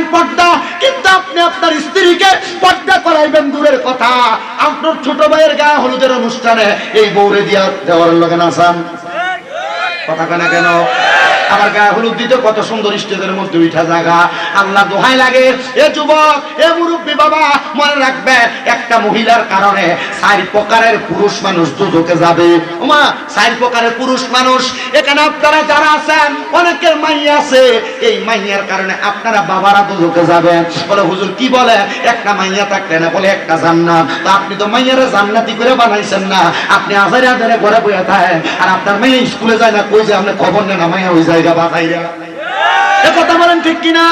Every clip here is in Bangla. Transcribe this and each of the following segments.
করেন পর্দা, কিন্তু আপনি আপনার স্ত্রীকে পর্দা করাইবেন দূরের কথা। আপনার ছোট ভাইয়ের গা হলুদের অনুষ্ঠানে এই বৌরে দিয়া দেওয়ার লগে আসান কথা কেন কেন? আমার গায়ে হলুদ দিতে কত সুন্দর স্টেজের মধ্যে উঠা জায়গা। আল্লাহ দোহাই লাগে। এ যুবক, এ মুরব্বী বাবা, মনে রাখবে, একটা মহিলার কারণে চার প্রকারের পুরুষ মানুষ দুদকে যাবে। ওমা চার প্রকারের পুরুষ মানুষ। এখানে আপনারা যারা আছেন, অনেকের মাইয়া আছে। এই মাইয়ার কারণে আপনারা বাবারা দুদকে যাবেন বলে, হুজুর, কি বলে? একটা মাইয়া থাকলে না? বলে, একটা জান্নাত। তো আপনি তো মাইয়ারে জান্নাতি করে বানাইছেন না। আপনি আজারে আজারে ঘরে বইয়া থাকেন। আর আপনার মেয়ে স্কুলে যায় না, কই যে আপনি খবর নেন মাইয়া ওই জায়গা এ কথা বলেন ঠিক কিনা?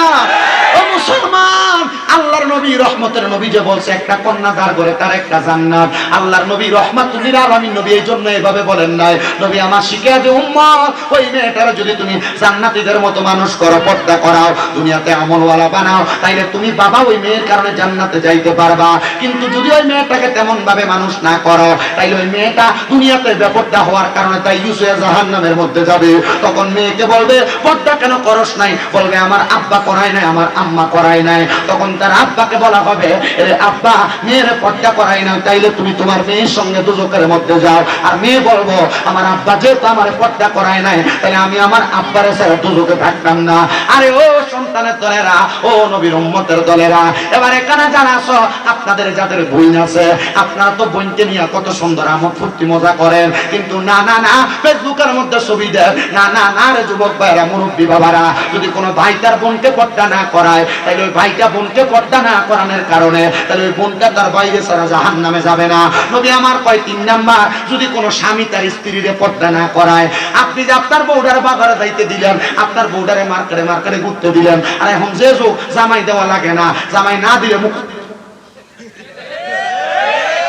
মুসলমান। আল্লাহর নবী রহমতের নবী যে বলছে, একটা কন্যা দাঁড় করে তার একটা জান্নাত। আল্লাহর নবী রহমাতুল্লিল আলামিন নবী এই জন্য এভাবে বলেন নাই। নবী আমার শিখে যে উম্মত, ওই মেয়েটার যদি তুমি জান্নাতীদের মতো মানুষ করো, পর্দা করাও, দুনিয়াতে আমলওয়ালা বানাও, তাইলে তুমি বাবা ওই মেয়ের কারণে জান্নাতে যাইতে পারবা। কিন্তু যদি ওই মেয়েটাকে তেমন ভাবে মানুষ না করো, তাইলে ওই মেয়েটা দুনিয়াতে বেপর্দা হওয়ার কারণে তাই ইউসুয়া জাহান্নামের মধ্যে যাবে। তখন মেয়েকে বলবে, পর্দা কেন করস নাই? বলবে, আমার আব্বা করাই নাই, আমার আম্মা করাই নাই। তখন তার আব্বাকে বলা হবে আব্বা, মেয়ের পর্দা করাই নাই তাইলে তুমি তোমার মেয়ের সঙ্গে দুজকের মধ্যে যাও। আর মেয়ে বলব, আমার আব্বা যেহেতু আমার পর্দা করাই নাই তাহলে আমি আমার আব্বারে ছেড়ে দুজকে থাকতাম না। আরে ও সন্তানের দলেরা, ও নবীর উম্মতের দলেরা, এবার এখানে যারা আছো, আপনাদের যাদের বইন আছে, আপনারা তো বইনকে নিয়ে কত সুন্দর আমার ফুর্তি মজা করেন। কিন্তু না না না, ফেসবুকের মধ্যে ছবি দেন। না না না রে যুবক ভাইরা মুরব্বী বাবারা, যদি কোনো ভাই তার বোনকে পর্দা না করায় তাহলে ওই ভাইটা বোনকে পর্দা না করানোর কারণে তাহলে ওই বোনটা তার বাইরে সারা জাহান নামে যাবে না। নবী আমার কয় তিন নাম্বার, যদি কোনো স্বামী তার স্ত্রীরে পর্দা না করায়, আপনি যে আপনার বউডারে বাগারে যাইতে দিলেন, আপনার বউডারে মার্কারে মার্কারে ঘুরতে দিলেন, আর এখন যে যোগ, জামাই দেওয়া লাগে না, জামাই না দিলে মুখ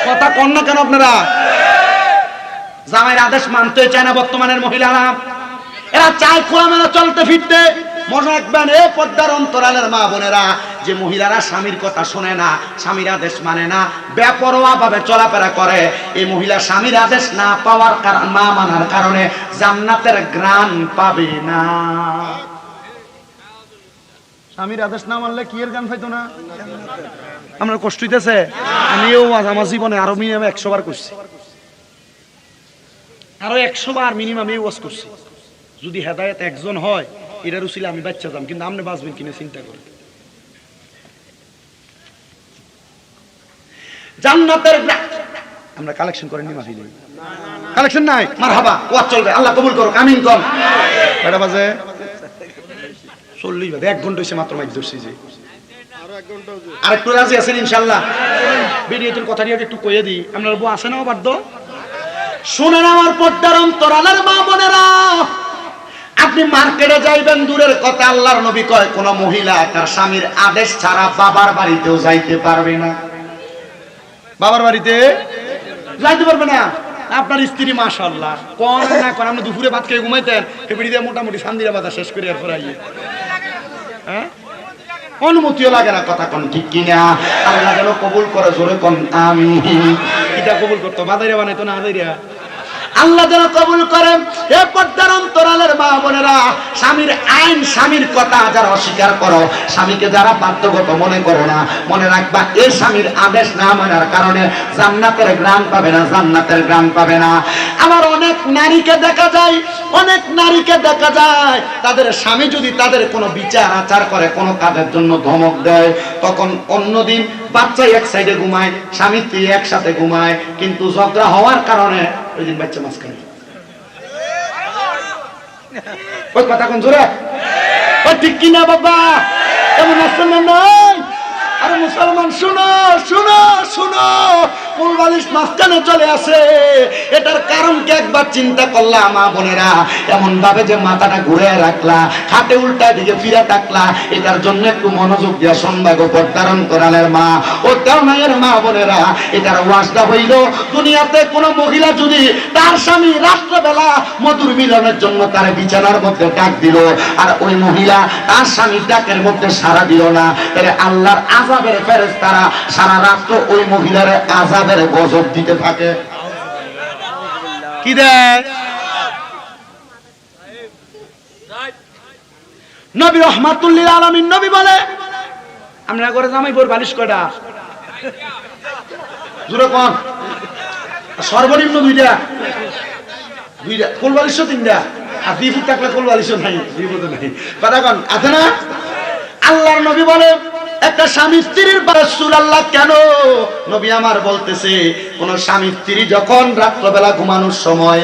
কথা কন না কেন আপনারা? জামাইয়ের আদেশ মানতে চায় না বর্তমানের মহিলারা। এরা চায় খোলামেলা চলতে ফিরতে। মনে রাখবেন, এ পদ্মার অন্তরালের মা বোনেরা, যে মহিলারা স্বামীর কথা শোনে না, স্বামীর আদেশ মানে না বেপরোয়া ভাবে চলাফেরা করে। এই মহিলা স্বামীর আদেশ না পাওয়ার কারণ না মানার কারণে জান্নাতের গ্রাণ পাবে না। স্বামীর আদেশ না মানলে কি এর গান পাইতো না? আমরা কষ্ট হইতেছে। আমিও আমার জীবনে আরও মিনিমাম একশো বার করছি। আরও একশো বার মিনিমাম এই ওয়াজ করছি। যদি হেদায়ত একজন হয় এটার উচিলে আমি বাচ্চা যাম কিন্তু আপনি বাঁচবেন কিনা চিন্তা করেন। জান্নাতের আমরা কালেকশন করেন নি মাফি কালেকশন নাই? মার হাবা ওয়াজ চলবে। আল্লাহ কবুল করো কামিন কর কয়টা বাজে? চল্লিশ বাজে। এক ঘণ্টা হয়েছে মাত্র মাইক ধরছি যে। আর একটু রাজি আছেন ইনশাল্লাহ ভিডিওটির কথা নিয়ে একটু কয়ে দিই। আপনার বউ আসে না বাধ্য শুনেন আমার পর্দার অন্তরালের মা বোনেরা। আপনি মার্কেটে যাইবেন দূরের কথা আল্লাহর নবী কয় কোন মহিলা তার স্বামীর আদেশ ছাড়া বাবার বাড়িতেও যাইতে পারবে না। বাবার বাড়িতে? যাইতে পারবে না। আপনার স্ত্রী মাশাল্লাহ কোন না কোন আপনি দুপুরে ভাত খেয়ে ঘুমাইতেন এবারে দিয়ে মোটামুটি শান্তিরা বাতা শেষ করে এরপর আইয়ে। হ্যাঁ? অনুমতিও লাগে না কথা কোন ঠিক কিনা। আল্লাহ যেন কবুল করে জোরে কোন আমি এটা কবুল করতো বাদাইরা বানাইতো না আদাইরা আল্লাহ যেন কবুল করে এ পর্দার অন্তরালের মা বোনেরা, স্বামীর আইন, স্বামীর কথা যারা অস্বীকার করো, স্বামীকে যারা বাধ্যগত মনে করো না, মনে রাখবা, এ স্বামীর আদেশ না মানার কারণে জান্নাতের গ্রাম পাবে না, জান্নাতের গ্রাম পাবে না। আমার অনেক নারীকে দেখা যায়, অনেক নারীকে দেখা যায়, তাদের স্বামী যদি তাদের কোনো বিচার আচার করে, কোনো কাজের জন্য ধমক দেয়, তখন অন্যদিন বাচ্চা এক সাইডে ঘুমায়, স্বামী স্ত্রী একসাথে ঘুমায়, কিন্তু ঝগড়া হওয়ার কারণে ওই দিন বাচ্চা খাই ওই কথা কোন জোরে? ঠিক কিনা বাবা? এমন আসছেন না আরে মুসলমান, শুনো শুনো শুনো। ফুল বালিশ মাঝখানে চলে আসে। এটার কারণ কি একবার চিন্তা করলা মা বোনেরা? এমন ভাবে যে মাথাটা ঘুরে রাখলা, খাটে উল্টা দিকে ফিরে থাকলা এটার জন্য একটু মনোযোগ দিয়া সন্ধ্যাগ পর্দারণ করালের মা। ও তার মায়ের মা বোনেরা, এটার ওয়াজটা হইল, দুনিয়াতে কোন মহিলা যদি তার স্বামী রাত্রেবেলা মধুর মিলনের জন্য তার বিছানার মধ্যে ডাক দিল, আর ওই মহিলা তার স্বামীর ডাকের মধ্যে সারা দিল না, তাহলে আল্লাহর আজাবের ফেরেস তারা সারা রাত্র ওই মহিলার আজাবের গজব দিতে থাকে। কি দেয়? নবী রহমাতুল্লিল আলমিন নবী বলে ঘরে জামাই বোর বালিশ কন। সর্বনিম্ন দুইটা। দুইটা। কোল বালিশও তিনটা। আর দুই ফুট থাকলে কোল বালিশও নাই। দুই ফুট নাই। কথা কন। আছে না? আল্লাহর নবী বলে একটা স্বামী স্ত্রীর বাসুল আল্লাহ কেন? নবী আমার বলতেছে, কোন স্বামী স্ত্রী যখন রাত্রবেলা ঘুমানোর সময়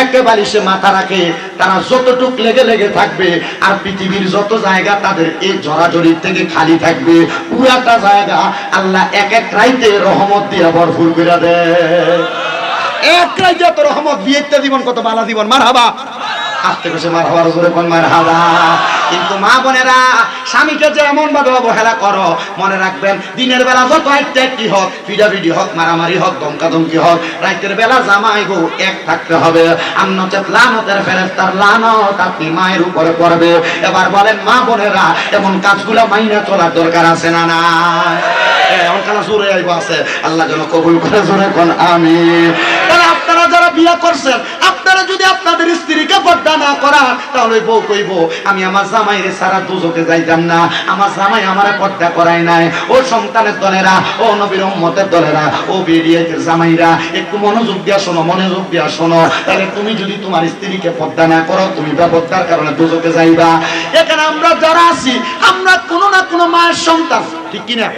একে বালিশে মাথা রাখে, তারা যতটুক লেগে লেগে থাকবে আর পৃথিবীর যত জায়গা তাদের এই জড়াজড়ি থেকে খালি থাকবে, পুরাটা জায়গা আল্লাহ এক এক রাইতে রহমত দিয়া ভরপুর করে দেয়। এক রাইতে এত রহমত বিয়েতে দিবন কত বালা দিবন মার হাবা আস্তে কষে মার হওয়ার উপরে কোন মার হাবা কিন্তু মা বোনেরা, স্বামীকে যে এমন ভাবে অবহেলা করো, মনে রাখবেন, দিনের বেলা যত একটা একটি হোক, পিডাপিডি হোক, মারামারি হোক ধমকা ধমকি হোক, রাতের বেলা জামাই গো এক থাকতে হবে। আন্নচেত লানতের ফেরেস্তার লানত আপনি মায়ের উপরে পড়বে। এবার বলেন, মা বোনেরা, এমন কাজগুলো মাইনা চলার দরকার আছে না না কাজ জোরে আইব আছে। আল্লাহ যেন কবুল করে জোরে কোন আমি আপনারা যারা বিয়ে করছেন আপনারা যদি আপনাদের স্ত্রীকে পর্দা না করান তাহলে বউ কইব, আমি আমার জামাই রে সারা দুজকে যাইতাম না। আমার জামাই আমারে পর্দা করাই নাই। ও সন্তানের দলেরা, ও নবীর উম্মতের দলেরা, ও বিডিএর জামাইরা, একটু মনোযোগ দিয়া শোনো, মনোযোগ দিয়া শোনো। তাহলে তুমি যদি তোমার স্ত্রীকে পর্দা না করো, তুমি বেপর্দার কারণে দুজকে যাইবা। এখানে আমরা যারা আছি, আমরা কোনো না কোনো মায়ের সন্তান। ঠিক কিনা?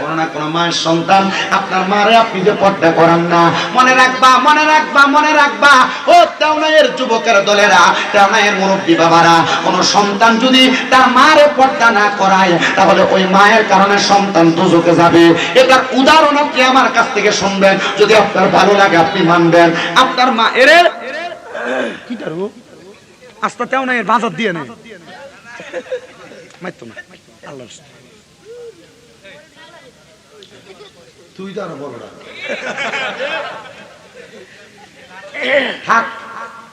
কোনো না কোনো মায়ের সন্তান। আপনার মারে আপনি যে পর্দা করান না। মনে রাখবা মনে রাখবা মনে রাখবা। ও তেউনাইয়ের যুবকের দলেরা তেউনাইয়ের মুরব্বী বাবারা, কোন সন্তান যদি তার মারে পর্দা না করায়, তাহলে ওই মায়ের কারণে সন্তান দুজকে যাবে। এটার উদাহরণ আপনি আমার কাছ থেকে শুনবেন? যদি আপনার ভালো লাগে, আপনি মানবেন। আপনার মা এরে কি তারু আস্তা তেও বাজার দিয়ে নেই। মাইতো না। আল্লাহ তুই তো আরও বড় না। থাক,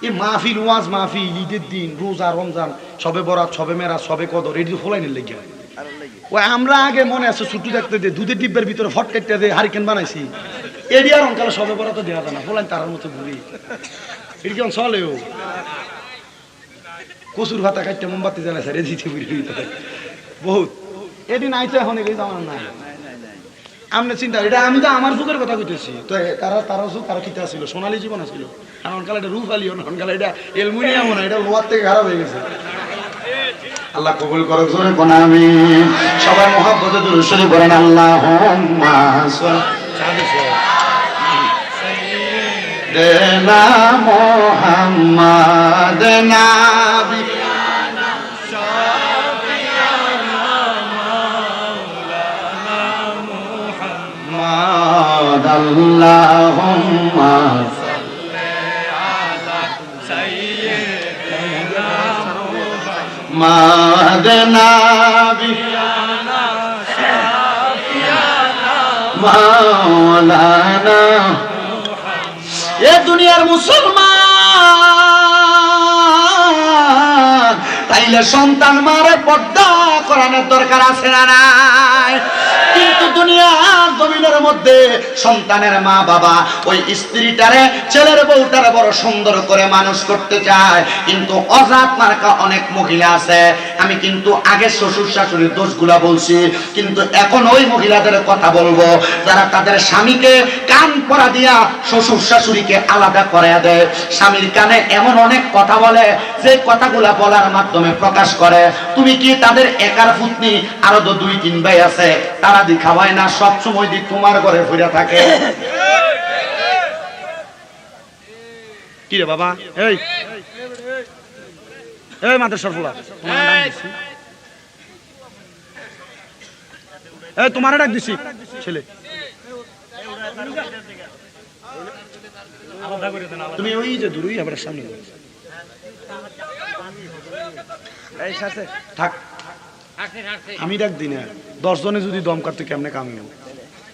এই মাহফিল, ওয়াজ মাহফিল, ঈদের দিন, রোজা, রমজান, সবে বরাত, সবে মেরা সবে কদর, এটি ফোলাইনের লেগে ওই আমরা আগে মনে আছে ছুটু দেখতে যে দুধের ডিব্বের ভিতরে ফট কেটে দিয়ে হারিকেন বানাইছি। এডি আর অঙ্কালে সবে বরাত দেওয়া যায় না, ফোলাইন তার মতো ঘুরি এটি কেমন চলেও কচুর ভাতা কাটতে মোমবাতি জ্বালাইছে রে দিতে বহুত। এদিন আইছে এখন এগুলি আমার নাই। আমনে চিন্তা, এটা আমি তো আমার যুগের কথা কইতেছি, তো তারা তারা যুগ তারা কিতা ছিল সোনালী জীবন ছিল আর অনকালে এটা রূপ আলিও না, অনকালে এটা এলমুনিয়ামও না, এটা লোহার থেকে খারাপ হয়ে গেছে। আল্লাহ কবুল করো জোরে কোন আমি সবাই মহাব্বতে দূর শুরু করেন আল্লাহ দেনা মোহাম্মদ নাবি محمد اللهم محمد نبي مولانا এ দুনিয়ার মুসলমান তাইলে সন্তান মারে পর্দা করানোর দরকার আছে না নাই মধ্যে সন্তানের মা বাবা, ওই স্ত্রীটারে বড় সুন্দর করে মানুষ করতে চায়। কিন্তু অজাত মার্কা অনেক মহিলা আছে আমি কিন্তু আগে শ্বশুর শাশুড়ির দোষগুলা বলছি, কিন্তু এখন ওই মহিলাদের কথা বলব, যারা তাদের স্বামীকে কান পরা দিয়া শ্বশুর শাশুড়িকে আলাদা করে দেয়। স্বামীর কানে এমন অনেক কথা বলে, যে কথাগুলা বলার মাধ্যমে প্রকাশ করে। তুমি কি তাদের একার পুতনি? আরও তো দুই, তিন ভাই আছে, তারা দি খাওয়ায় না, সব সময় দি তোমার ঘরে ফিরে থাকে। কি রে বাবা? এই এই মাদের সরফুলা তোমার ডাক দিছি এই তোমার ডাক দিছি, ছেলে। তুমি ওই যে দূরই আবার সামনে। থাক। আমি ডাক দিই না। দশ জনে যদি দম কাটতো কেমনে কামিও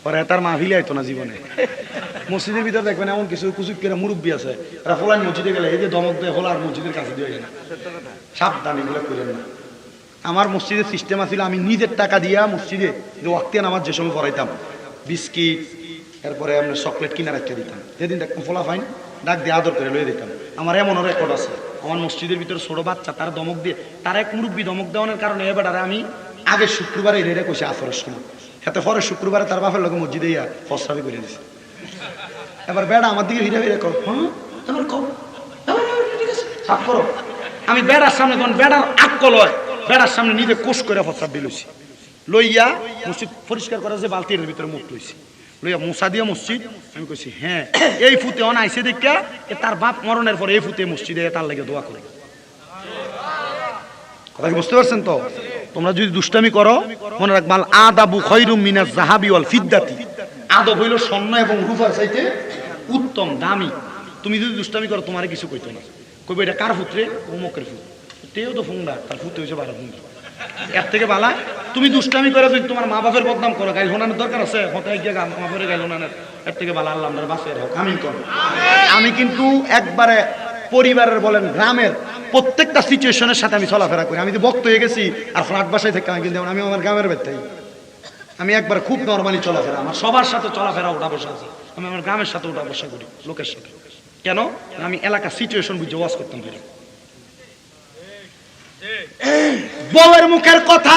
পরে তার মাহফিলে আইতো না জীবনে। মসজিদের ভিতরে দেখবেন এমন কিছু কুচুক করে মুরব্বী আছে। মসজিদে গেলে এই যে দমক দেয় মসজিদের কাছে দিয়ে না। সাবধান, এগুলো করেন না। আমার মসজিদের সিস্টেম আছিল, আমি নিজের টাকা দিয়া মসজিদে যে ওয়াক্তিয়ান আমার যে সময় পড়াইতাম, বিস্কিট, এরপরে আমরা চকলেট কিনা রাখিয়ে দিতাম। যেদিন দেখতাম ফোলা ফাইন ডাক দিয়ে আদর করে লয়ে দিতাম। আমার এমন রেকর্ড আছে। আমার মসজিদের ভিতরে ছোট বাচ্চা, তার দমক দিয়ে, তার এক মুরব্বী দমক দেওয়ানোর কারণে এবার আমি আগে শুক্রবারে এটা কইছে আসরের সময় হাতে পরে শুক্রবারে তার বাপের লোক মসজিদে ইয়া ফসাবি করে দিছে। এবার বেড়া আমার দিকে হিরে হিরে কর হ্যাঁ এবার কর ঠিক করো আমি বেড়ার সামনে যখন বেড়ার আক্কল হয় বেড়ার সামনে নিজে কোষ করে ফসাব দিলছি লইয়া মসজিদ পরিষ্কার করা যে বালতির ভিতরে মুখ লইছি। লইয়া মুসা দিয়া মসজিদ, আমি কইছি হ্যাঁ এই ফুতে অন আইসে দেখা তার বাপ মরণের পরে এই ফুতে মসজিদে তার লাগে দোয়া করে। কথা বুঝতে পারছেন তো? তোমরা যদি দুষ্টামি করো, মনে রাখবাল আদাবু খৈরুম মিনাজ জাহাবি ওয়াল ফিদ্দাতি। আদব হইল স্বর্ণ এবং রূপার চাইতে উত্তম, দামি। তুমি যদি দুষ্টামি করো, তোমার কিছু কইতো না। কইবে, এটা কার পুত্রে? অমুকের পুত্র। তেও তো ফুংডা তার পুত্র হয়েছে বারো ফুংডা এর থেকে বালা, তুমি দুষ্টামি করে যদি তোমার মা বাপের বদনাম করো, গাইল হোনানোর দরকার আছে? হতায় গিয়ে মা বাপের গাইল হোনানোর। এর থেকে বালা, আল্লাহ আমরা বাঁচিয়ে রাখো। আমি করো আমি কিন্তু একবারে পরিবারের বলেন, গ্রামের প্রত্যেকটা সিচুয়েশনের সাথে আমি চলাফেরা করি। আমি তো বক্ত হয়ে গেছি, আর ফ্ল্যাট বাসায় থেকে আমি কিন্তু আমি আমার গ্রামের বেতাই আমি একবার খুব নর্মালি চলাফেরা, আমার সবার সাথে চলাফেরা ওঠা বসা আছে। আমি আমার গ্রামের সাথে ওঠা বসা করি, লোকের সাথে। কেন? আমি এলাকার সিচুয়েশন বুঝে ওয়াজ করতাম পারি বউয়ের মুখের কথা,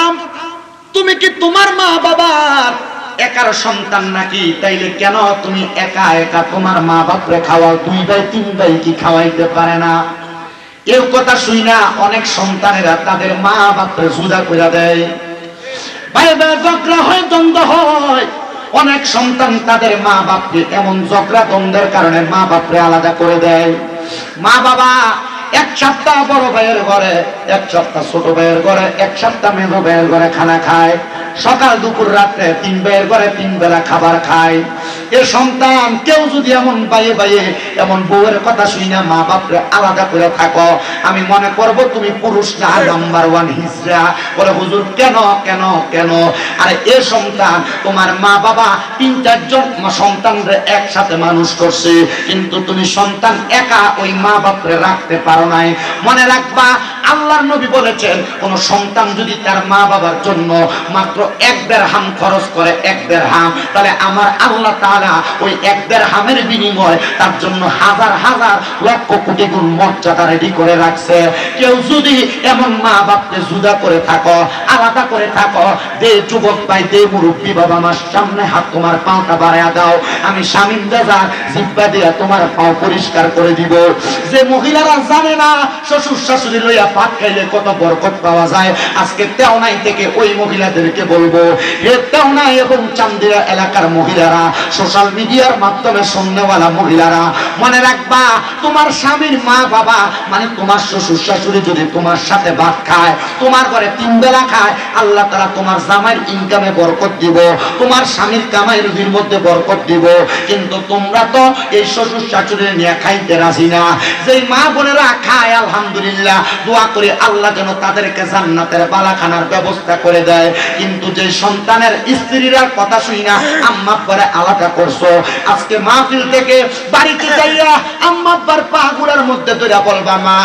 তুমি কি তোমার মা বাবার একার সন্তান নাকি? তাইলে কেন তুমি একা একা তোমার মা বাপরে খাওয়াও? দুই ভাই, তিন ভাই কি খাওয়াইতে পারে না? এর কথা শুই না, অনেক সন্তানেরা তাদের মা বাপরে জুদা করে দেয়। ভাই ভাই ঝগড়া হয়, দ্বন্দ্ব হয়। অনেক সন্তান তাদের মা বাপকে এমন ঝগড়া, দ্বন্দ্বের কারণে মা বাপরে আলাদা করে দেয়। মা বাবা এক সপ্তাহ বড় ভাইয়ের ঘরে, এক সপ্তাহ ছোট ভাইয়ের ঘরে, এক সপ্তাহ মেজো ভাইয়ের ঘরে খানা খায়। সকাল, দুপুর, রাত্রে তিন ভাইয়ের ঘরে তিন বেলা খাবার খায়। এ সন্তান, কেউ যদি এমন বাইয়ে বাইয়ে এমন বউয়ের কথা শুই না, মা বাপরে আলাদা করে থাকো। আমি মনে করব তুমি পুরুষ না, নাম্বার ওয়ান হিজরা। বলে, হুজুর, কেন কেন কেন? আর, এ সন্তান, তোমার মা বাবা তিন, চারজন সন্তানরে একসাথে মানুষ করছে। কিন্তু তুমি সন্তান একা ওই মা বাপরে রাখতে পারো নাই। মনে রাখবা আল্লাহর নবী বলেছেন, কোন সন্তান যদি তার মা বাবার জন্য মাত্র এক দেড় হাম খরচ করে, এক দেড় হাম তাহলে আমার আল্লাহ তাআলা ওই এক দেড় হামের বিনিময় তার জন্য হাজার হাজার লক্ষ কোটি গুণ মর্যাদা রেডি করে রাখছে। কেউ যদি এমন মা বাপকে জুদা করে থাকো, আলাদা করে থাকো, দে যুবক ভাই, দে মুরব্বী বাবা আমার সামনে হাত তোমার পাওটা বাড়ায় দাও, আমি স্বামীর দাদা জিব্বা দিয়া তোমার পাও পরিষ্কার করে দিব। যে মহিলারা জানে না, শ্বশুর শাশুড়ি লইয়া পাক খাইলে কত বরকত পাওয়া যায়? আজকে তেওনাই থেকে ওই মহিলাদেরকে বলব, হে তেওনাই এবং চান্দিরা এলাকার মহিলারা সোশ্যাল মিডিয়ার মাধ্যমে শুননেওয়ালা মহিলারা, মনে রাখবা, তোমার স্বামীর মা বাবা মানে তোমার শ্বশুর শাশুড়ি যদি তোমার সাথে ভাত খায়, তোমার ঘরে তিন বেলা খায়, আল্লাহ তারা তোমার জামাইয়ের ইনকামে বরকত দিব, তোমার স্বামীর কামাই রুজির মধ্যে বরকত দিব। কিন্তু তোমরা তো এই শ্বশুর শাশুড়ি নিয়ে খাইতে রাজি না। যেই মা বোনেরা খায়, আলহামদুলিল্লাহ, দোয়া করে আল্লাহ যেন তাদেরকে জান্নাতের বালাখানার ব্যবস্থা করে দেয়। কিন্তু যে সন্তানের স্ত্রীরা কথা শুই না, আম্মা পরে আলাদা করছ। আজকে মাহফিল থেকে বাড়িতে যাইয়া আম্মা আব্বার পা মধ্যে ধরে বলবা, মা,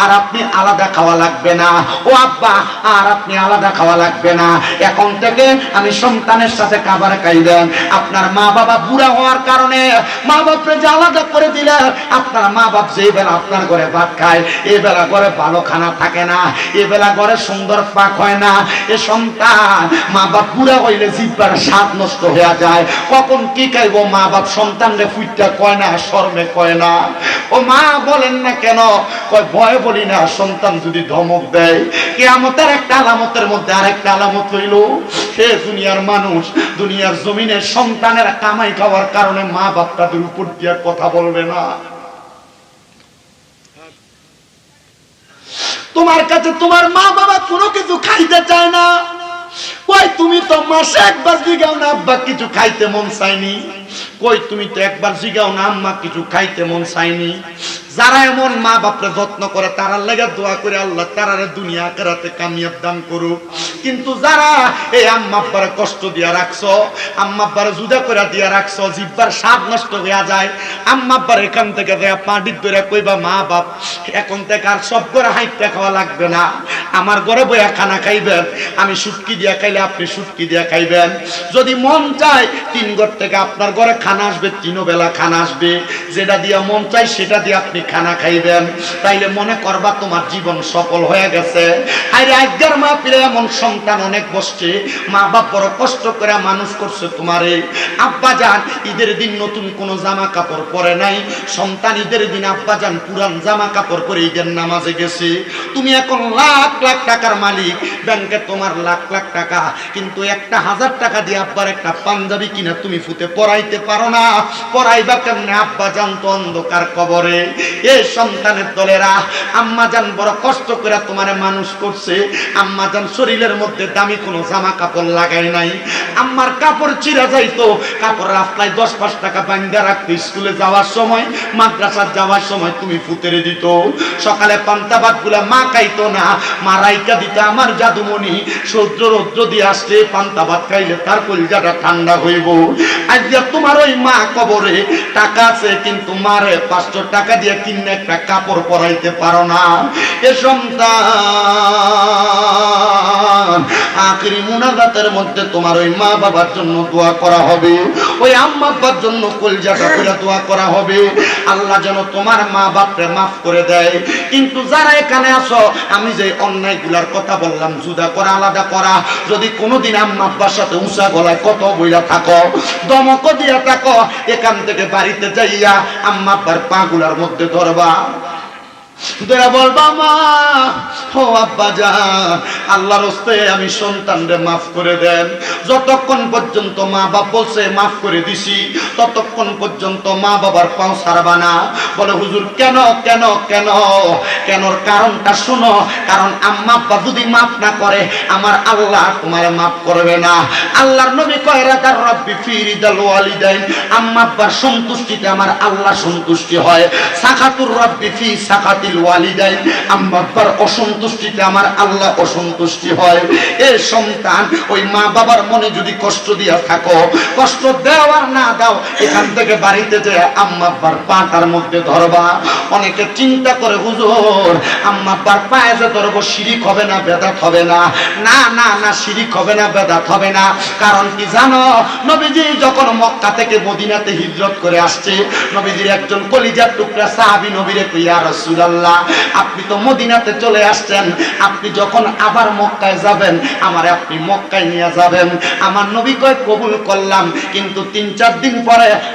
আর আপনি আলাদা খাওয়া লাগবে না। ও আব্বা, আর আপনি আলাদা খাওয়া লাগবে না। এখন থেকে আমি সন্তানের সাথে খাবার খাইবেন আপনার মা বাবা বুড়া হওয়ার কারণে মা বাপরে যে আলাদা করে দিলেন আপনার মা বাপ যে বেলা আপনার ঘরে ভাত খায়, এই বেলা ঘরে ভালো খানা থাকে না। এ বেলা ঘরে সুন্দর পাক হয় না। এ সন্তান, মা বাপ বুড়া হইলে জিব্বার স্বাদ নষ্ট হয়ে যায়। কখন কি খাইবো মা বাপ? সন্তানরে ফুইটা কয় না, শর্মে কয় না। ও মা, বলেন না কেন? কয়, ভয় বলি না, সন্তান যদি ধমক দেয়, কেয়ামতের একটা আলামতের মধ্যে আরেকটা আলামত হইল। সে দুনিয়ার মানুষ, দুনিয়ার জমিনে সন্তানের কামাই খাওয়ার কারণে মা বাপ তাদের উপর দিয়ে কথা বলবে না। তোমার কাছে তোমার মা বাবা কোনো কিছু খাইতে চায় না। কই তুমি তো মাসে একবার জিগাও না, আব্বা, কিছু খাইতে মন চায়নি। কই তুমি তো একবার জিগাও না, আম্মা, কিছু খাইতে মন চাইনি যারা এমন মা বাপরে যত্ন করে, তারার লেগে দোয়া করে আল্লাহ তারারে দুনিয়া আখেরাতে কামিয়াব দান করুক। কিন্তু যারা এই আম্মা আব্বারে কষ্ট দিয়া রাখছো, আম্মা আব্বারে জুদা করে দিয়া রাখছো, জিব্বার স্বাদ নষ্ট হয়ে যায়, আম্মা আব্বার এখান থেকে দেয়া পাটির ধরে কইবা, মা বাপ, এখন থেকে আর সব করে হাইতে খাওয়া লাগবে না। আমার ঘরে বইয়া খানা খাইবেন, আমি সুটকি দিয়া খাইলে আপনি সুটকি দিয়া খাইবেন। যদি মন চায়, তিন ঘর থেকে আপনার ঘরে খানা আসবে তিনও বেলা খানা আসবে। যেটা দিয়া মন চায়, সেটা দিয়ে আপনি খানা খাইবেন। তাইলে মনে করবা তোমার জীবন সফল হয়ে গেছে। আর আজকের মা ফিরে এমন সন্তান অনেক বসছে। মা বাপ বড় কষ্ট করে মানুষ করছে তোমারে। আব্বা যান, ঈদের দিন নতুন কোনো জামা কাপড় পরে নাই। সন্তান ঈদের দিন আব্বা যান, পুরান জামা কাপড় পরে ঈদের নামাজে গেছে। তুমি এখন লাখ লাখ টাকার মালিক। ব্যাংকে তোমার লাখ লাখ টাকা। কিন্তু একটা হাজার টাকা দিয়ে আব্বার একটা পাঞ্জাবি কিনা তুমি ফুতে পরাইতে পারো না। পরাইবা কেমনে? আব্বা যান তো অন্ধকার কবরে। এ সন্তানের দলেরা, আম্মা যান বড় কষ্ট করে তোমারে মানুষ করছে। আম্মা যান শরীরের মধ্যে দামি কোনো জামা কাপড় লাগাই নাই। আম্মার কাপড় চিরা যাইতো, কাপড় রাস্তায় দশ পাঁচ টাকা বাঙ্গা রাখতো স্কুলে যাওয়ার সময় যাওয়ার সময় তুমি ফুতেরে দিত। সকালে পান্তা ভাতগুলা মা খাইতো না, মা রাইকা দিত আমার জাদুমণি সৌদ্র রৌদ্র দিয়ে আসলে পান্তা ভাত খাইলে তার কলিজাটা ঠান্ডা হইব। আজ তোমার ওই মা কবরে টাকা আছে, কিন্তু মারে পাঁচশো টাকা দিয়ে কিনে একটা কাপড় পরাইতে পারো না। এ সন্তান, আখরি মধ্যে তোমার ওই মা বাবার জন্য দোয়া করা হবে। ওই আম্মা জন্য কলজাটা করে দোয়া করা হবে। আল্লাহ যেন তোমার মা বাপরে মাফ করে দেয়। কিন্তু যারা এখানে আসো আমি যে অন্যায়গুলার কথা বললাম, জুদা করা, আলাদা করা, যদি কোনোদিন আম্মা আব্বার সাথে উষা গলায় কত বইলা থাকো, দমক দিয়া থাকো, এখান থেকে বাড়িতে যাইয়া আম্মা আব্বার পাগুলার মধ্যে ধরবা। তোরা বলবা, মা, ও আব্বা যান আল্লাহর হস্তে আমি সন্তানরে মাফ করে দেন। যতক্ষণ পর্যন্ত মা বাপ বলছে, মাফ করে দিছি ততক্ষণ পর্যন্ত মা বাবার পাও সারবা না। বলে, হুজুর, কেন কেন কেন? কেনর কারণটা শোনো। কারণ আম্মা আব্বা যদি মাফ না করে, আমার আল্লাহ তোমার মাফ করবে না। আল্লাহর নবী কয়, রাজার রব্বি ফিরিদাল ওয়ালিদাইন। আম্মা আব্বার সন্তুষ্টিতে আমার আল্লাহ সন্তুষ্টি হয়। সাখাতুর রব্বি ফি সাখাতিল ওয়ালিদাইন। আম্মা আব্বার অসন্তুষ্টিতে আমার আল্লাহ অসন্তুষ্টি হয়। এ সন্তান, ওই মা বাবার মনে যদি কষ্ট দিয়া থাকো, কষ্ট দাও আর না দাও এখান থেকে বাড়িতে যে আম্মা আব্বার পাটার মধ্যে ধরবা। অনেকে চিন্তা করে, হুজুর, আম্মা আব্বার পায়ে যে ধরবো, শিরিক হবে না, বেদাত হবে না? না না না, শিরিক হবে না, বেদাত হবে না। কারণ কি জানো, নবীজি যখন মক্কা থেকে মদিনাতে হিজরত করে আসছে, নবীজির একজন কলিজার টুকরা সাহাবী নবীরে কইয়া রাসূলুল্লাহ, আপনি তো মদিনাতে চলে আসছেন। আপনি যখন আবার মক্কায় যাবেন, আমার আপনি মক্কায় নিয়ে যাবেন। আমার নবী কয়, কবুল করলাম, কিন্তু তিন, চার দিন পরে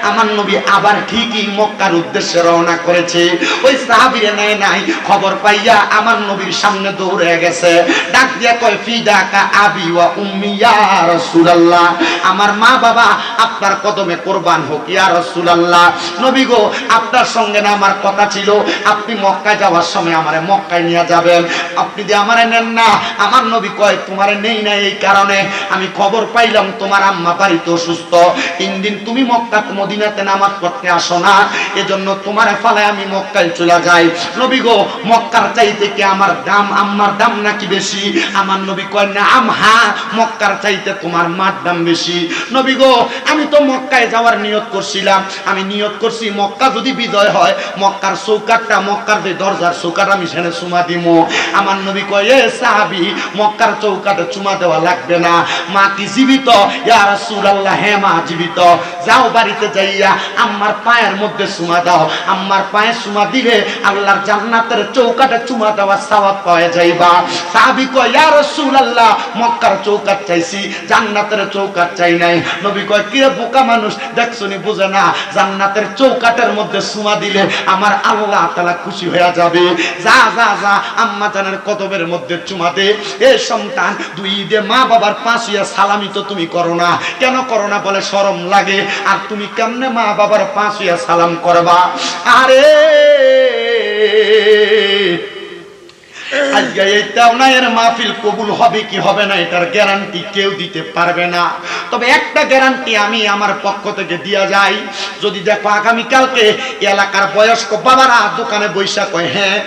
আমার নবী আবার ঠিকই মক্কার উদ্দেশ্যে রওনা করেছে। ওই সাহাবীরে নেয় নাই খবর পাইয়া আমার নবীর সামনে দৌড়ে গেছে। ডাক দিয়া কয় ফিদাকা আবি ওয়া উম্মি ইয়া রাসূলুল্লাহ। আমার মা বাবা আপনার কদমে কোরবান হোক, ইয়া রাসূলুল্লাহ। নবী গো, আপনার সঙ্গে না আমার কথা ছিল? আপনি মক্কায় যাওয়ার সময় আমারে মক্কায় নিয়ে যাবেন। আপনি যে আমারে নেন না, আমার নবী কয়, তোমারে নেই না এই কারণে। আমি খবর পাইলাম, তোমার আম্মা বাড়িতে অসুস্থ। তিন দিন তুমি মক্কা মদিনাতে নামাজ পড়তে আসো না। এজন্য তোমারে ফালায় আমি মক্কায় চলে যাই। নবী গো, মক্কার চাইতে কি আমার দাম, আম্মার দাম নাকি বেশি? আমার নবী কয় না আম মক্কার চাইতে তোমার মার দাম বেশি। নবী গো, আমি তো মক্কায় যাওয়ার নিয়ত করছিলাম। আমি নিয়ত করছি, মক্কা যদি বিজয় হয়, মক্কার চৌকাটটা মক্কার যে দরজার চৌকাট আমি সেখানে চুমা দিমু আমার নবী কয়, এ সাহাবি, মক্কার চৌকাটে চুমা দেওয়া লাগবে না। মা কি জীবিত? ইয়া রাসূলুল্লাহ হ্যাঁ মা জীবিত। যাও বাড়িতে যাইয়া আম্মার পায়ের মধ্যে চুমা দাও। আম্মার পায়ে চুমা দিলে আল্লাহর জান্নাতের চৌকাটে চুমা দেওয়া সওয়াব পাওয়া যাইবা। সাহাবি কয়, ইয়া রাসূলুল্লাহ, মক্কার চৌকাট চাইছি, জান্নাতের চৌকাট চাই নাই। নবী কয় কিরে বোকা মানুষ দেখছনি বুঝে না, জান্নাতের চৌকাটের মধ্যে চুমা দিলে আমার আল্লাহ তাআলা খুশি হয়ে যাবে। যা যা যা, আম্মা জানের কদমের মধ্যে চুমা দে। এ সন্তান, দুই ঈদে মা বাবার পাঁচিয়া সালামি তো তুমি করো না। কেন করো না? বলে, শরম লাগে। আর তুমি কেমনে মা বাবার পাঁচিয়া সালাম করবা? আরে হ্যাঁ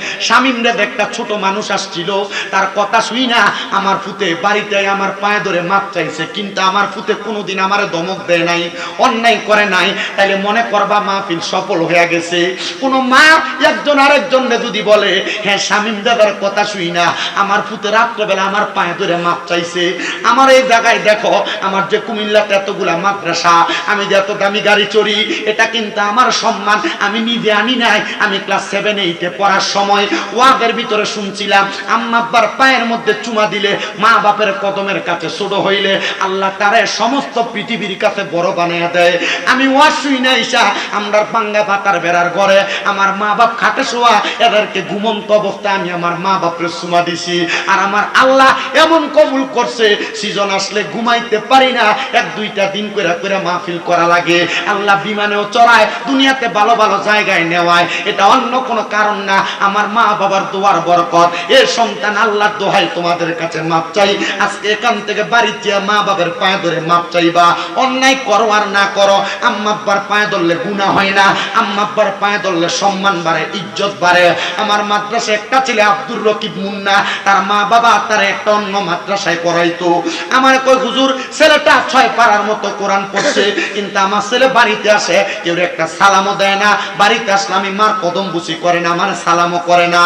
ছোট মানুষ আসছিল। তার কথা শুই না, আমার ফুতে বাড়িতে আমার পায়ে ধরে মাপ চাইছে, কিন্তু আমার ফুতে কোনোদিন আমার দমক দেয় নাই, অন্যায় করে নাই। তাইলে মনে করবা মাহফিল সফল হয়ে গেছে। কোনো মা একজন আরেকজনরে যদি বলে হ্যাঁ স্বামীম দাদার কথা শুই না আমার পুতে রাত্রেবেলা আমার পায়ে ধরে মাপ চাইছে। আমার এই জায়গায় দেখো, আমার যে কুমিল্লাতে এতগুলা মাদ্রাসা, আমি যে এত দামি গাড়ি চড়ি, এটা কিন্তু আমার সম্মান, আমি নিজে আনি নাই। আমি ক্লাস সেভেন এইটে পড়ার সময় ওয়াদের ভিতরে শুনছিলাম, আম্মা আব্বার পায়ের মধ্যে চুমা দিলে মা বাপের কদমের কাছে ছোট হইলে আল্লাহ তারে সমস্ত পৃথিবীর কাছে বড় বানিয়ে দেয়। আমি ওয়াজ শুই না ইসা আমরা পাঙ্গা পাতার বেড়ার ঘরে, আমার মা বাপ খাটে শোয়া, এদেরকে ঘুমন্ত অবস্থায় আমি আমার মা বাপের সুমা দিছি। আর আমার আল্লাহ এমন কবুল করছে, সিজন আসলে ঘুমাইতে পারি না, এক দুইটা দিন করে করে মাহফিল করা লাগে। আল্লাহ বিমানেও চড়ায়, দুনিয়াতে ভালো ভালো জায়গায় নেওয়ায়। এটা অন্য কোনো কারণ না, আমার মা বাবার দোয়ার বরকত। এ সন্তান আল্লাহর দোহাই তোমাদের কাছে মাপ চাই। আজকে এখান থেকে বাড়ি বাড়িতে মা বাবার পায়ে ধরে মাপ চাইবা। অন্যায় করো আর না করো, আম্মা আব্বার পায়ে ধরলে গুণা হয় না, আম্মা আব্বার পায়ে ধরলে সম্মান বাড়ে, ইজ্জত বাড়ে। আমার মাদ্রাসায় একটা ছেলে আব্দুর রকিব মুন্না তার মা বাবা তার একটা অন্য মাদ্রাসায় পড়াইতো। আমার কই হুজুর, ছেলেটা ছয় পাড়ার মতো কোরআন পড়ছে, কিন্তু আমার ছেলে বাড়িতে আসে, কেউ একটা সালামও দেয় না। বাড়িতে আসলে আমি মার কদম বুঝি করে না, আমার সালামও করে না।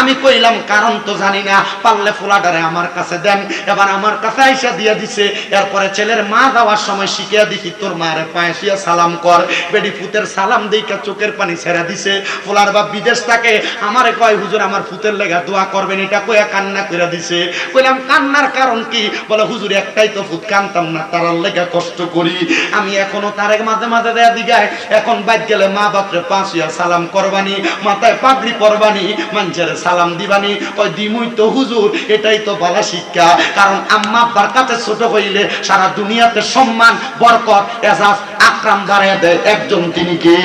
আমি কইলাম, কারণ তো জানি না, পারলে ফুলাডারে আমার কাছে দেন। এবার আমার কাছে আইসা দিয়ে দিছে, এরপরে ছেলের মা দেওয়ার সময় শিখিয়া দেখি, তোর মারে পায়ে শুয়ে সালাম কর। বেডি ফুতের সালাম দিকে চোখের পানি ছেড়া দিছে। ফুলার বাপ বিদেশ থাকে, আমারে কয়, হুজুর, আমার ফুতের লেগা দোয়া করবেন, এটা কইয়া কান্না করে দিছে। কইলাম, কান্নার কারণ কি? বলে, হুজুর, একটাই তো ফুত কানতাম না, তারার লেগা কষ্ট করি। আমি এখনও তার মাঝে মাঝে দেয়া দিগায়, এখন বাদ গেলে মা বাপরে পাঁচিয়া সালাম করবানি, মাথায় পাগড়ি পরবানি মানুষের সালাম দিবানি। ওই দিমুই তো হুজুর, এটাই তো বালা শিক্ষা। কারণ আম্মা আব্বার কাছে ছোট হইলে সারা দুনিয়াতে সম্মান, বরকত, এজাজ, আকরাম বাড়ায় দেয় একজন তিনি কে?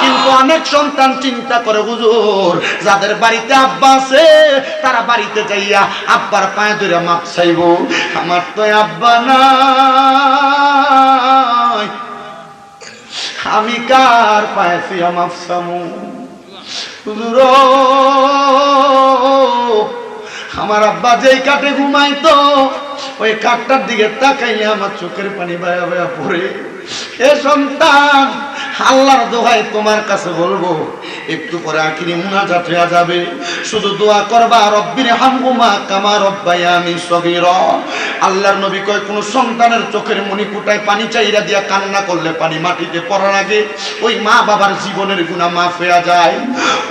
কিন্তু অনেক সন্তান চিন্তা করে, হুজুর, যাদের বাড়িতে আব্বা আছে তারা বাড়িতে যাইয়া আব্বার পায়ে ধরে মাপ চাইব। আমার তো আব্বা নাই। আমি কার পায়ে ফিয়া মাপ চামু? আমার আব্বা যেই কাটে ঘুমাইতো, ওই কাঠটার দিকে তাকাইলে আমার চোখের পানি বায়া বায়া পড়ে। এ সন্তান, আল্লাহর দোহাই তোমার কাছে বলব একটু পরে আখিরি মুনাজাত হয়ে যাবে। শুধু দোয়া করবা, রব্বির হামগুমা কামা রব্বাই আমি সগির। আল্লাহর নবী কয়, কোন সন্তানের চোখের মনি ফুটায় পানি চাইরা দিয়া কান্না করলে পানি মাটিতে পড়ার আগে ওই মা বাবার জীবনের গুণা মাফ হয়ে যায়।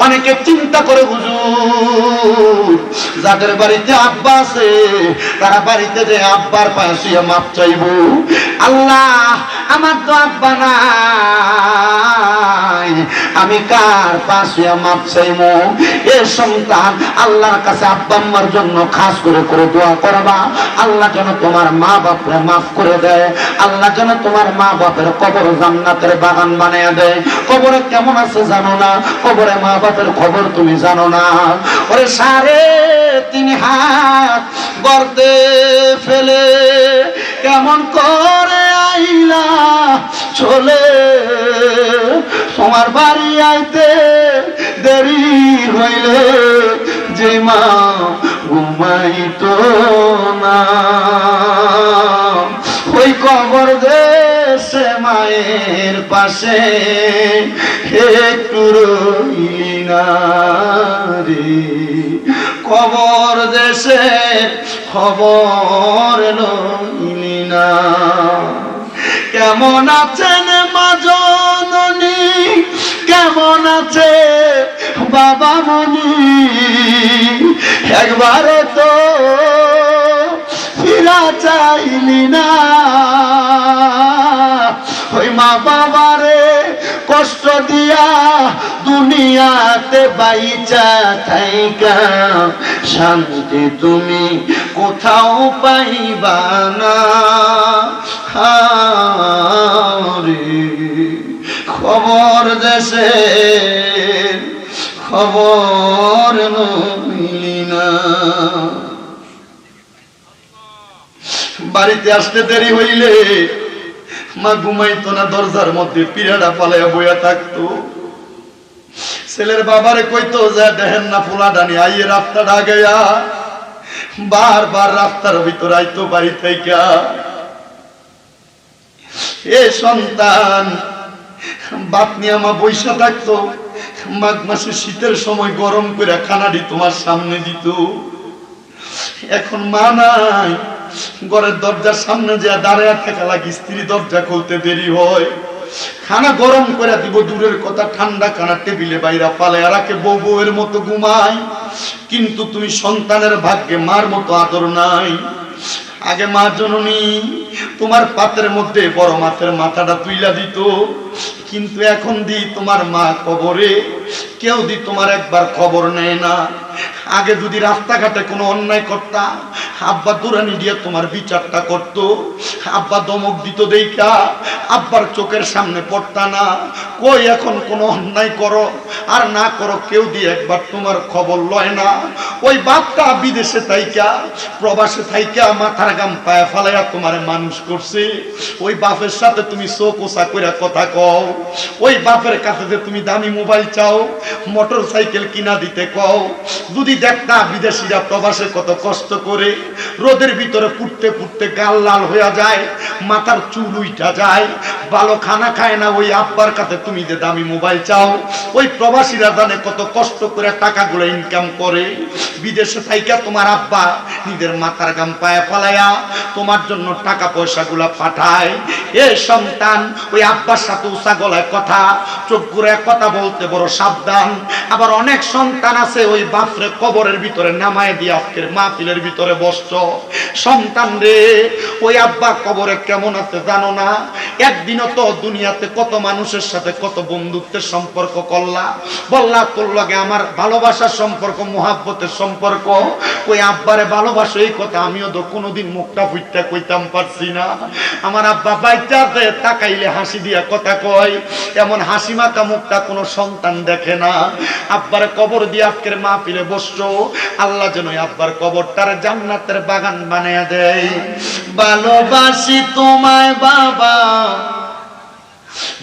অনেকে চিন্তা করে, হুজুর, যাদের বাড়িতে আব্বা আছে, তারা বাড়িতে যে আব্বার পায়ে শুয়ে মাপ চাইব। আল্লাহ, আমার তো আব্বা নাই, আমি কার পাশে জন্য খাস করে করে দোয়া করবা। আল্লাহ যেন তোমার মা মাফ করে দেয়। আল্লাহ যেন তোমার মা বাপের কবর জান্নাতের বাগান বানিয়ে দেয়। কবরে কেমন আছে জানো না? কবরে মা বাপের খবর তুমি জানো না। ওরে সারে তিন হাত গর্তে ফেলে, কেমন করে আইলা? চলে। তোমার বাড়ি আইতে দেরি হইলে যে মা ঘুমাইতো না। ওই কবর দেশে মায়ের পাশে, একটু রইলি না রে। কবর দেশে খবর না কেমন আছেন মা জননী? কেমন আছে বাবা মনি একবারে তো ফিরা চাইলি না। ওই মা বাবারে কষ্ট দিয়া দুনিয়াতে বাইচা থাইকা। শান্তি তুমি কোথাও পাইবা না। খবর দেশে খবর নইলি না। বাড়িতে আসতে দেরি হইলে মা ঘুমাইতো না, দরজার মধ্যে পিড়াটা পালাইয়া বইয়া থাকতো। ছেলের বাবারে কইতো, যে দেখেন না ফুলা ডানি আইয়ে রাস্তাটা আগাইয়া, বারবার রাস্তার ভিতর আইতো বাড়ি থেকে এ সন্তান, বাপ নিয়ে মা বৈশা থাকতো, মাঘ মাসে শীতের সময় গরম করে খানাটি তোমার সামনে দিত। এখন মা নাই ঘরের দরজার সামনে যে দাঁড়ায় থাকা লাগে, স্ত্রী দরজা খুলতে দেরি হয়। খানা গরম করে দিব, দূরের কথা ঠান্ডা খানা টেবিলে বাইরা পালে রাখে, বউ বউয়ের মতো ঘুমায়। কিন্তু তুমি সন্তানের ভাগ্যে মার মতো আদর নাই। আগে মা জননী, তোমার পাতের মধ্যে বড় মাছের মাথাটা তুইলা দিত। কিন্তু এখন দি তোমার মা কবরে কেউ দি তোমার একবার খবর নেয় না। আগে যদি রাস্তাঘাটে কোনো অন্যায় করতা, আব্বা দুরানি দিয়ে তোমার বিচারটা করত। আব্বা দমক দিত দেইকা আব্বার চোখের সামনে পড়তা না। কই এখন কোনো অন্যায় করো? আর না করো, কেউ দিয়ে একবার তোমার খবর লয় না। ওই বাপটা বিদেশে থাইকা, প্রবাসে থাইকা, মাথার গাম পায়ে ফালাইয়া তোমার মানুষ করছে। ওই বাপের সাথে তুমি চোখ ওসা করে কথা কও। ওই বাপের কাছে যে তুমি দামি মোবাইল চাও মোটর সাইকেল কিনা দিতে কও। যদি দেখতা বিদেশিরা প্রবাসে কত কষ্ট করে, রোদের ভিতরে ফুটতে ফুটতে গাল লাল হয়ে যায়, মাথার চুল উইটা যায় ভালো খানা খায় না ওই আব্বার কাছে তুমি যে দামি মোবাইল চাও, ওই প্রবাসীরা জানে কত কষ্ট করে টাকাগুলো ইনকাম করে। বিদেশে থাইকা তোমার আব্বা নিজের মাথার গাম পায়ে ফালাইয়া তোমার জন্য টাকা পয়সাগুলা পাঠায়। এ সন্তান, ওই আব্বার সাথে উষা গলায় কথা, চোখ ঘুরে কথা বলতে বড় সাবধান। আবার অনেক সন্তান আছে ওই বাপরে কবরের ভিতরে নামায় দিয়ে আজকের মাহফিলের ভিতরে বসছ। সন্তান রে, ওই আব্বা কবরে কেমন আছে জানো না? একদিনও তো দুনিয়াতে কত মানুষের সাথে কত বন্ধুত্বের সম্পর্ক করলা। বললা, তোর লগে আমার ভালোবাসার সম্পর্ক, মোহাব্বতের সম্পর্ক। ওই আব্বারে ভালোবাসো, এই কথা আমিও তো কোনোদিন মুখটা ফুটটা কইতাম পারছি না। আমার আব্বা বাইচাতে তাকাইলে হাসি দিয়া কথা কয়। এমন হাসি মাখা মুখটা কোনো সন্তান দেখে না। আব্বারে কবর দিয়ে আজকের মা বসছো? আল্লাহ যেন আব্বার কবরটার জান্নাতের বাগান বানিয়ে দেয়। ভালোবাসি তোমায় বাবা,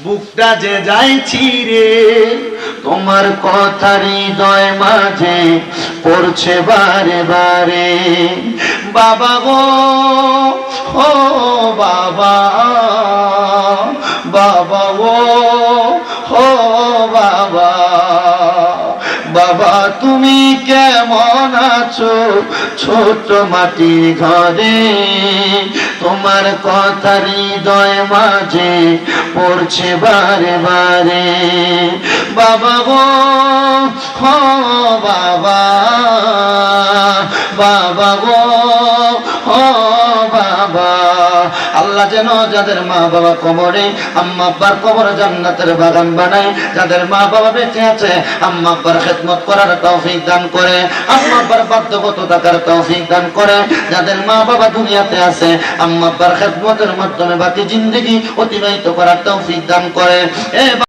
বুকটা যে যাইছি রে, তোমার কথা হৃদয় মাঝে পড়ছে বারে বারে। বাবা গো, ও বাবা বাবা তুমি কেমন আছো? ছোট মাটি ঘরে। তোমার কথা হৃদয় মাঝে পড়ছে বারে বারে। বাবা গো বাবা। বাবা গো আল্লাহ যেন যাদের মা বাবা কবরে আম্মা আব্বার কবর জান্নাতের বাগান বানায়, যাদের মা বাবা বেঁচে আছে, আম্মা আব্বার খেদমত করার তৌফিক দান করে, আম্মা আব্বার বাধ্যগত থাকার তৌফিক দান করে, যাদের মা বাবা দুনিয়াতে আছে, আম্মা আব্বার খেদমতের মাধ্যমে বাকি জিন্দগি অতিবাহিত করার তৌফিক দান করে। এ